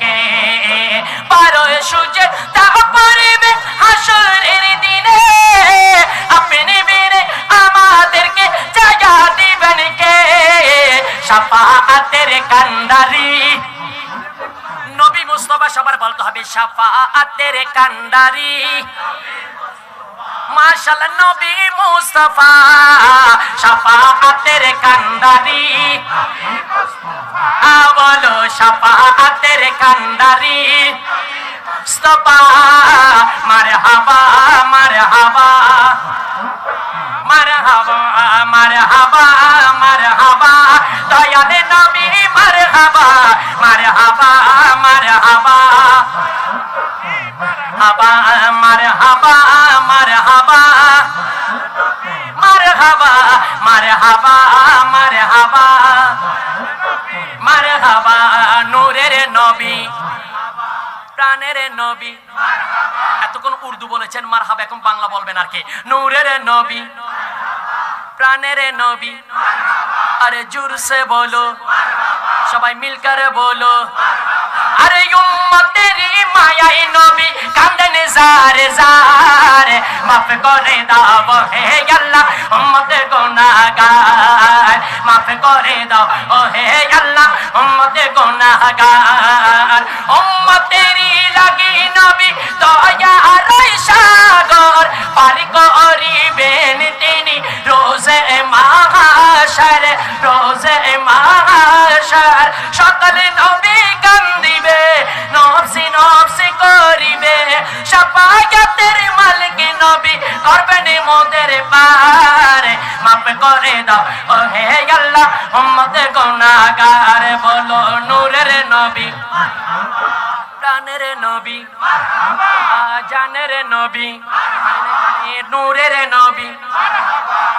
কে? বারো সূর্যের তা পড়বে হাসরের দিনে। আপনি বিনে আমাদেরকে জায়গা দিবেন কে? সাফাতের কান্ডারি। নবী মুস্তফা সবার বলতে হবে সাফাতের কান্ডারি। মাশাল্লাহ নবী মুস্তফা সাফাতের কান্ডারি আ বলো সাফাতের কান্ডারি মুস্তফা মারহাবা মারহাবা। মারহাবা মারহাবা মারহাবা। দয়ালে নবী, মারহাবা মারহাবা মারহাবা। হাবা মারহাবা। মারহাবা মারহাবা মারহাবা। মারহাবা মারহাবা নূরের নবী। প্রাণের নবী। এতক্ষণ উর্দু বলেছেন, মার মারহাবা এখন বাংলা বলবেন আর কি। নূরের নবী। প্রাণের নবী। আরে জোর সে বলো। সবাই মিলকারে বলো। আরে উম্মতেরি মায়াই নবী কান্দেন জারে জারে মাফ করে দাও হে আল্লাহ উম্মত গুনাহগার, মাফ করে দাও ও হে আল্লাহ উম্মত গুনাহগার। উম্মতেরি লাগি নবী দয়া রই সাগর, পারি করিবেন তিনি রোজে মাহাশর রোজে মাহাশর। সকল নবী কান্দিবে মাফ করে দাও। ও হে আল্লাহ, উম্মত গুনাহগার, বলো নূরের নবী। প্রাণের নবী। জানের নবী। নূরের নবী।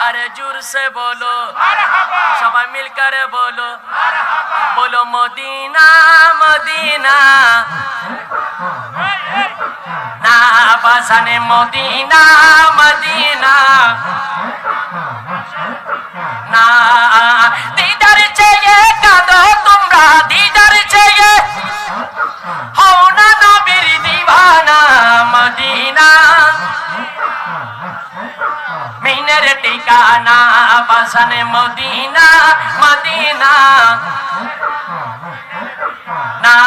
আরে জোর সে বলো। সবাই মিলकर বলো। বলো, মদিনা মদিনা। না বাসানে মদিনা। বাসানে মদিনা মদিনা। না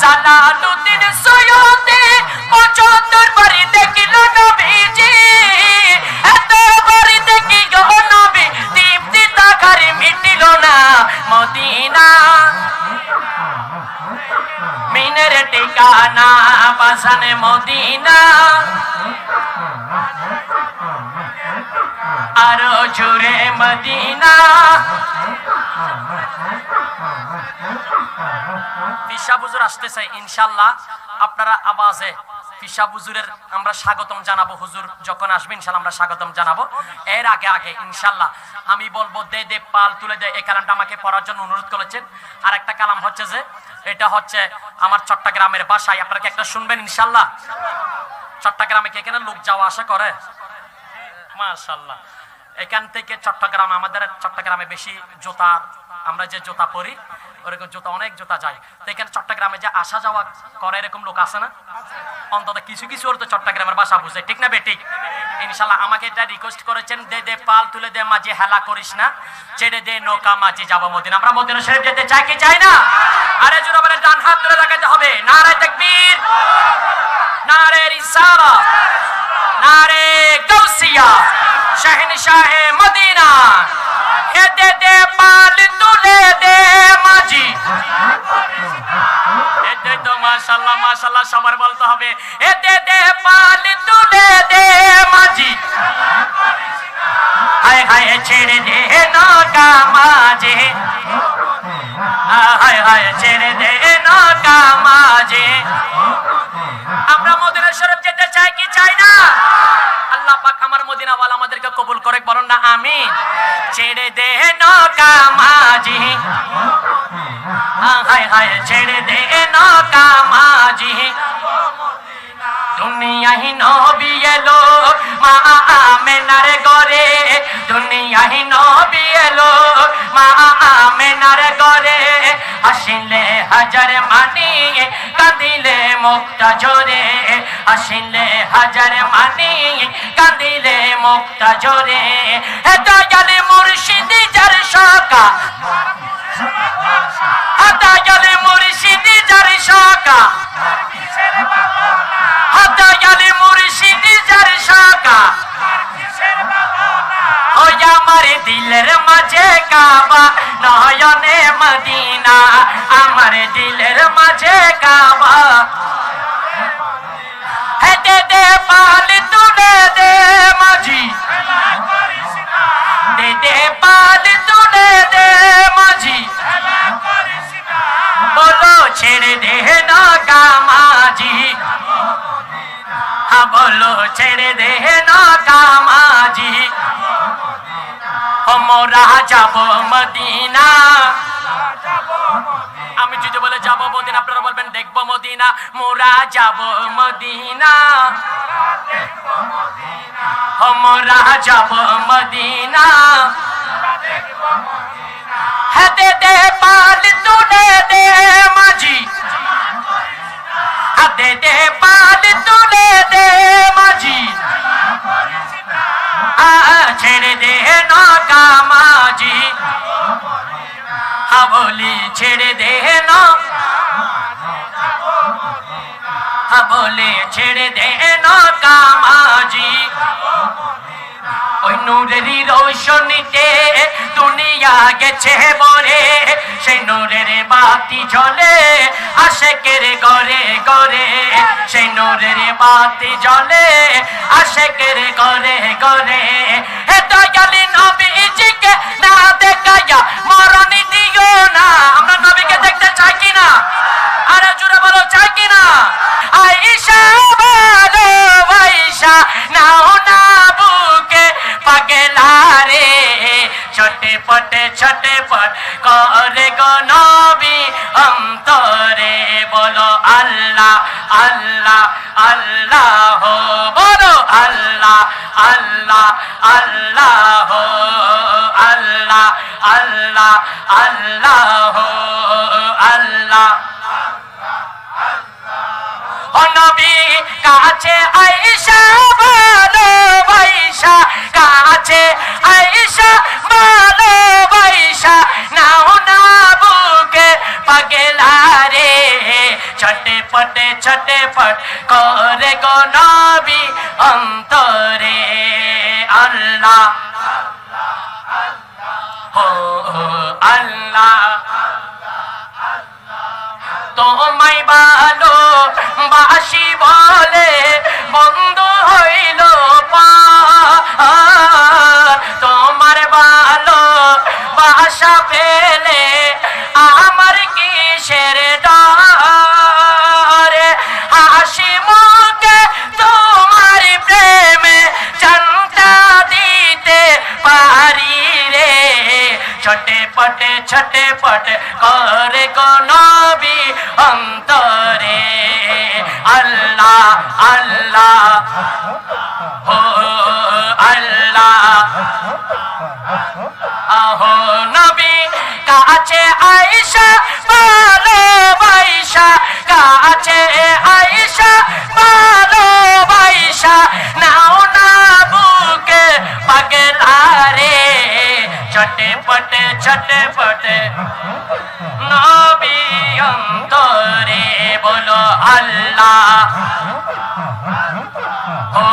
সালালুদ্দিন সৈয়দে পঁচাত্তর বাড়ি দেখিল নবীজি। এত বাড়ি দেখি গো নবী দীপ্তি তাকারে মিটিল না মদিনা। মিনের ঠিকানা বাসানে মদিনা। আরও জোরে মদিনা। পিসা বুজুর আসতেছে, ইনশাল্লাহ। আপনারা আওয়াজে পিসা বুজুরের আমরা স্বাগতম জানাব। হুজুর যখন আসবে, ইনশাল্লাহ আমরা স্বাগতম জানাব। এর আগে আগে, ইনশাল্লাহ। আমি বলব, দে দে, পাল তুলে দে। এই কালামটা আমাকে পড়ার জন্য অনুরোধ করেছেন। আর একটা কালাম হচ্ছে যে, এটা হচ্ছে আমার চট্টগ্রামের বাসায়। আপনারা কি একটা শুনবেন, ইনশাল্লাহ? চট্টগ্রামে কি এখানে লোক যাওয়া আসা করে? মাশাল্লাহ। এখান থেকে চট্টগ্রাম, আমাদের চট্টগ্রামে বেশি জুতা, আমরা যে জুতা পরি, ওরকম জুতা, অনেক জুতা যায়। তো এখানে চট্টগ্রামে যে আসা যাওয়া করে এরকম লোক আছে না? অন্তত কিছু কিছু ওর তো চট্টগ্রামের ভাষা বুঝে। ঠিক না বেঠিক ইনশাল্লাহ আমাকে এটা রিকোয়েস্ট করেছেন, দে দে, পাল তুলে দে, মাঝে হেলা করিস না। ছেড়ে দে, নৌকা, মাঝে যাব মদিনা। আমরা মদিনা শরীফ যেতে চাই কি চাই না? আরে জোরে বলে ডান হাত তুলে দেখাতে হবে। নারায় তাকবীর। নারে রিসালা নারে গৌসিয়া শহনशाह মদিনা। এ দে দে পাল তুলে দে মাঝি। এ দে তো মাশাআল্লাহ মাশাআল্লাহ, সবার বলতে হবে। এ দে দে পাল তুলে দে মাঝি। হায় হায় ছেড়ে দে নৌকা মাঝে। হায় হায় ছেড়ে দে নৌকা মাঝে। আমরা মদিনা শরীফ যেতে চাই কি চাই না? আল্লাহ পাক আমার মদিনা ওয়ালা আমাদেরকে কবুল করে বলুন না, আমিন। ছেড়ে দে নৌকা মাঝি। হায় হায়, ছেড়ে দে নৌকা মাঝি। দুনিয়াহি নবী এলো, মা আমেনার গরে দুনিয়াহি নবী এলো, মা আমেনার গরে আসিলে হাজার মানি কাঁদিলে মুক্তা জোরে আসিলে হাজার মানি কাঁদিলে মুক্তা জোরে এটা গেলে মুর্শিদি, যার শাখা। হাতা গেলে মুর্শিদি, যার শাখা। দিলের মাঝে কাবা, নয়নে মদিনা। আমার দিলের মাঝে কাবা। হেঁটে দে পাল তুলে দে মাঝি। দে পাল তুলে দে মাঝি। বলো, ছেড়ে দে না কামাজি হ্যাঁ বলো, ছেড়ে দে না মোরা আমি যদি বলে যাব মদিনা, আপনারা বলবেন দেখব মদিনা। মোরা যাব মদিনা। মোরা যাব মদিনা। হাতে দে পাল, তুলে দে মাঝি। হাতে দে পাল, তুলে দে মাঝি। ছেড়ে দে নৌকা মাঝি বলি ছেড়ে দে না হাবলি ছেড়ে দে নৌকা মাঝি ওই নূরেরই রোশনীতে দুনিয়া গেছে বরে সেই নূরের বাতি জ্বলে, আশেকের গরে গরে সেই নূরের বাতি জ্বলে, আশেকের গরে গরে হে দয়ালি নবীজিকে না দেখাইয়া মরণি দিও না। আমরা নবীকে দেখতে চাই কিনা? আরে জুড়ে বলো, চাই কিনা? পটে ছোটে পট করে গো নবী অন্তরে বলো আল্লাহ আল্লাহ আল্লাহ বলো আল্লাহ আল্লাহ আল্লাহ আল্লাহ আল্লাহ আল্লাহ আল্লাহ ও নবী কাছে আইসা ভালোবাসা কাছে ছটে ছটে পট করে গো নবী অন্তরে আল্লাহ, ও আল্লাহ, তোমায় ভালো বাসি বলে বন্ধু হইল পার। তোমার ভালো বাসা পেলে পটে ছোটে পটে করে গনবি নবী অন্তরে আল্লাহ আল্লাহ হো আল্লাহ আহো নবী কাছে আইসা পটে পটে নবী অন্তরে বলো আল্লাহ। ও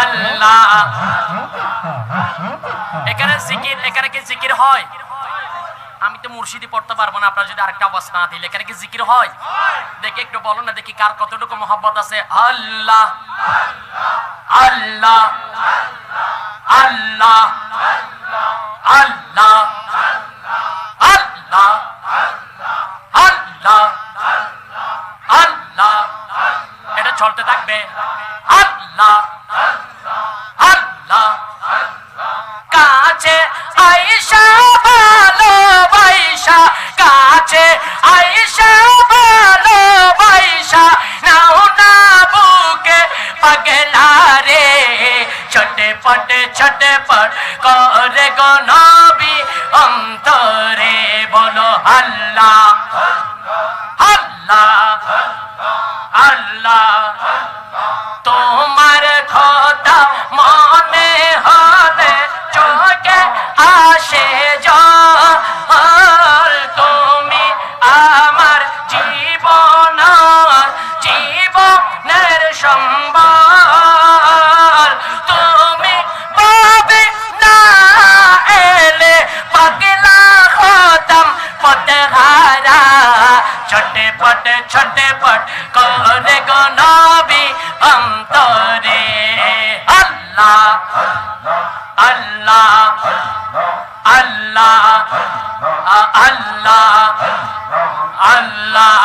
আল্লাহ। এখানে জিকির, এখানে কি জিকির হয়? আমি তো মুর্শিদি পড়তে পারব না, আপনার যদি আরেকটা আওয়াজ না দিলে। এখানে কি জিকির হয়? দেখি একটু বলো না, দেখি কার কতটুকু মোহাম্মত আছে। আল্লাহ। আল্লাহ। অন্তরে আল্লাহ আল্লাহ আল্লাহ আল্লাহ আল্লাহ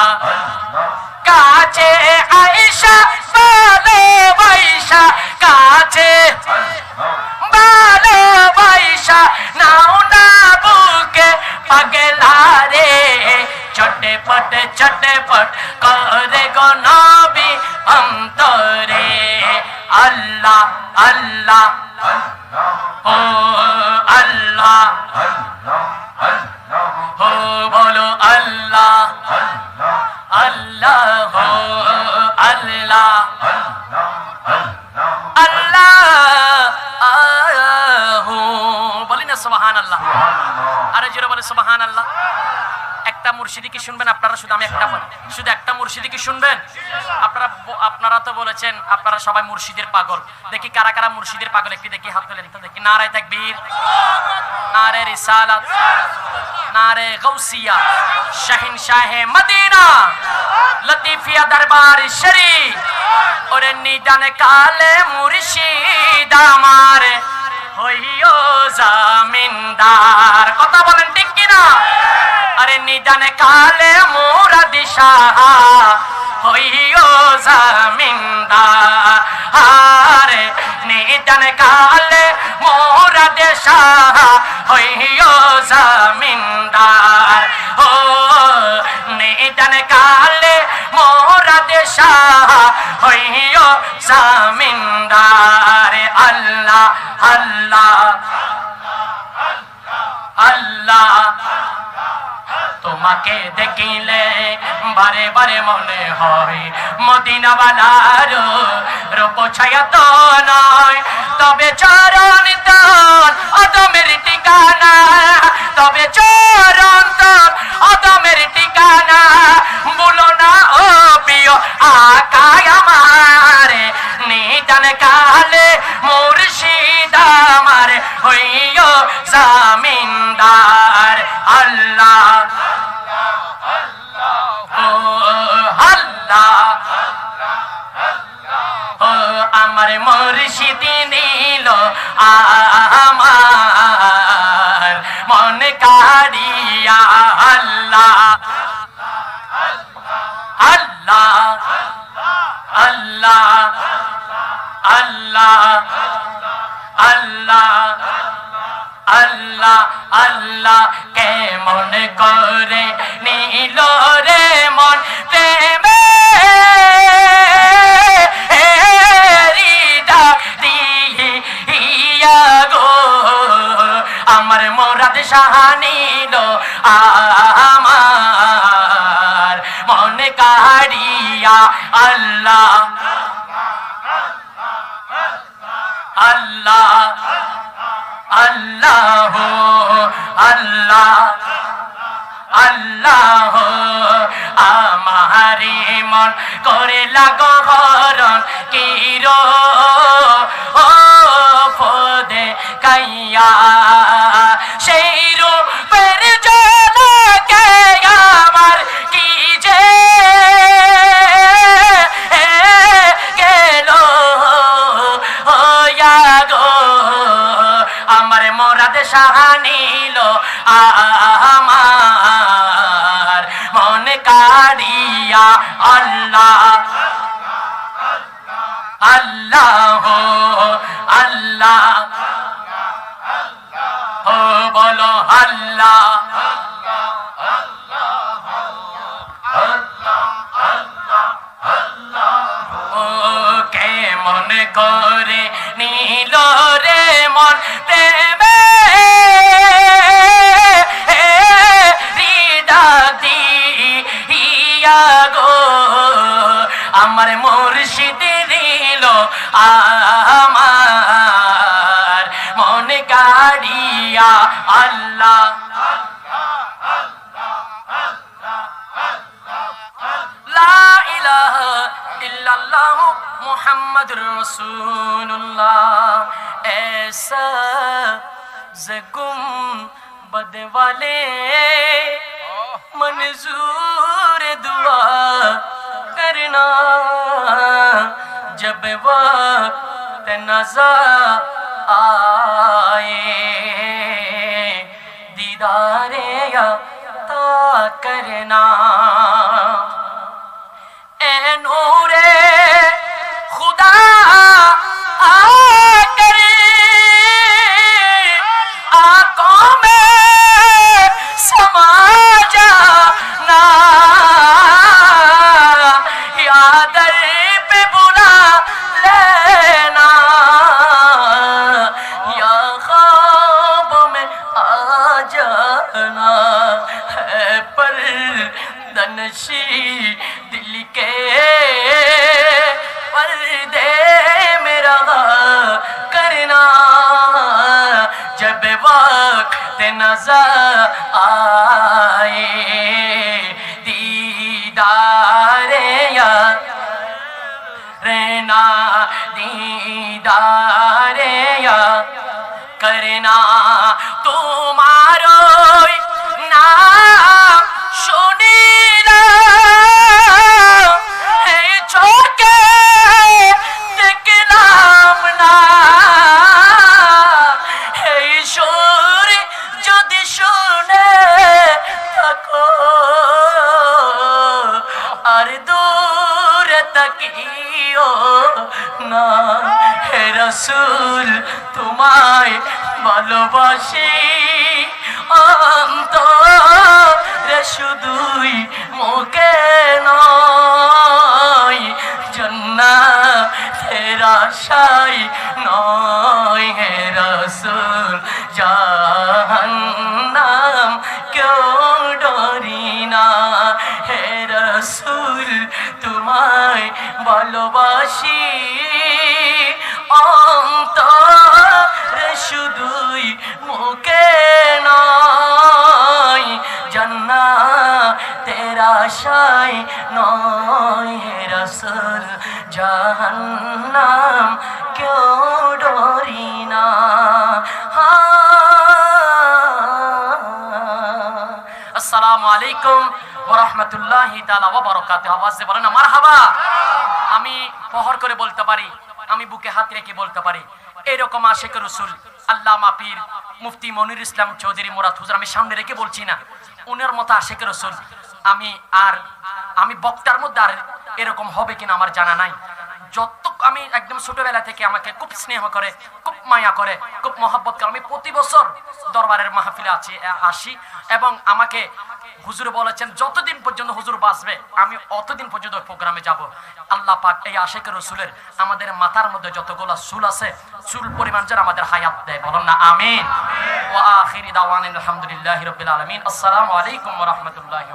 কাছে আয়েশা, বলে বৈশা, কাছে ভালোবাসা নাও না বুকে পাগলা রে ছোটে পট ছোটে পট ও আল্লাহ হো বলো আল্লাহ আল্লাহ হো আল্লাহ আল্লাহ বলি না সুবাহান আল্লাহ আরে জোরে বলে সুবাহান আল্লাহ একটা মুর্শিদি কি শুনবেন আপনারা শুধু আমি একটা শুধু একটা মুর্শিদি কি শুনবেন? আপনারা আপনারা তো বলেছেন, আপনারা সবাই মুর্শিদের পাগল। দেখি কারা কারা মুর্শিদের পাগল, একটি দেখি হাত তোলেন তো, দেখি। নারায় তাকবীর নারে রিসালাত নারে গৌসিয়া শাহিন শাহে মদিনা, লতিফিয়া দরবার শরীফ, ওরে নিদানে কালে মুর্শিদ আমার, হইও জামিনদার। কথা বলেন ঠিক কিনা? আরে নিদানে কালে মোরা দিশা, হইও জামিনদার আরে নিদানে কালে মোরা দেশা, হইও জামিনদার ও নিদান কালে মোরা দেশা, হইও জামিনদার আল্লাহ আল্লাহ আল্লাহ। তোমাকে দেখিলে বারে বারে মনে হয় মদিনাওয়ালার রূপ ছায়া তো নয়। তবে চরণ তন অদমের ঠিকানা, তবে চরণ তন অদমের ঠিকানা। বলো না ও প্রিয় আকায় আমার, নিদান কালে মুর্শিদ আমার হইও জামিনদার আল্লাহ। আমার মুর্শিদ নিল আমার মন কারিয়া আল্লাহ। আল্লাহ। আল্লাহ। আল্লাহ। আল্লাহ। আল্লাহ। আল্লাহ। কেমন করে নীল করে লাগো বলো আল্লাহ ও কেমন করে یا اللہ۔ لا الہ الا اللہ محمد رسول اللہ ایسا زگم بد والے۔ منظور دعا کرنا۔ جب وقت نظر آئے۔ دیدار یا کرنا وقت نظر آئے۔ دیدار یا رہنا۔ دیدار یا کرنا۔ تمہارو نا দূরে না। হে রসুল, তোমায় ভালোবাসি। অন্তরে শুধুই মুখে নয় জন্না তেরা শাই নয়। হে রসুল জাহান্নাম ভালোবাসি। অন্তরে শুধুই মুখে নয় জন্না তেরা শাই নয় রসুল, জাহান্নাম কেউ ডরি না। আসসালামু আলাইকুম ওরহমতুল্লাহি তাআলা ওয়া বারাকাতুহু। আওয়াজে বলেন না, মারহাবা। আমি পহর করে বলতে পারি, আমি বুকে হাত রেখে বলতে পারি। এরকম আশেক রসুল, আল্লামা পীর মুফতি মনির ইসলাম চৌধুরী মুরাদ হুজুর, আমি সামনে রেখে বলছি না। উনার মতো আশেক রসুল, আমি আর, আমি বক্তার মধ্যে আর এরকম হবে কিনা আমার জানা নাই। যত, আমি একদম ছোটবেলা থেকে আমাকে খুব স্নেহ করে, খুব মায়া করে, খুব মহাব্বত করে, আমি প্রতি বছর দরবারের মাহফিলে আছি আসি এবং আমাকে হুজুর বলেছেন, যতদিন পর্যন্ত হুজুর বাঁচবে, আমি অতদিন পর্যন্ত প্রোগ্রামে যাব। আল্লাহ পাক এই আশেখ রসুলের আমাদের মাথার মধ্যে যতগুলো চুল আছে, চুল পরিমাণ যেন আমাদের হায়াত দেয়। বলেন না, আমিন। ও আখিরি দাওয়ান আলহামদুলিল্লাহ রবিল আলমিন। আসসালামু আলাইকুম রাহমাতুল্লাহি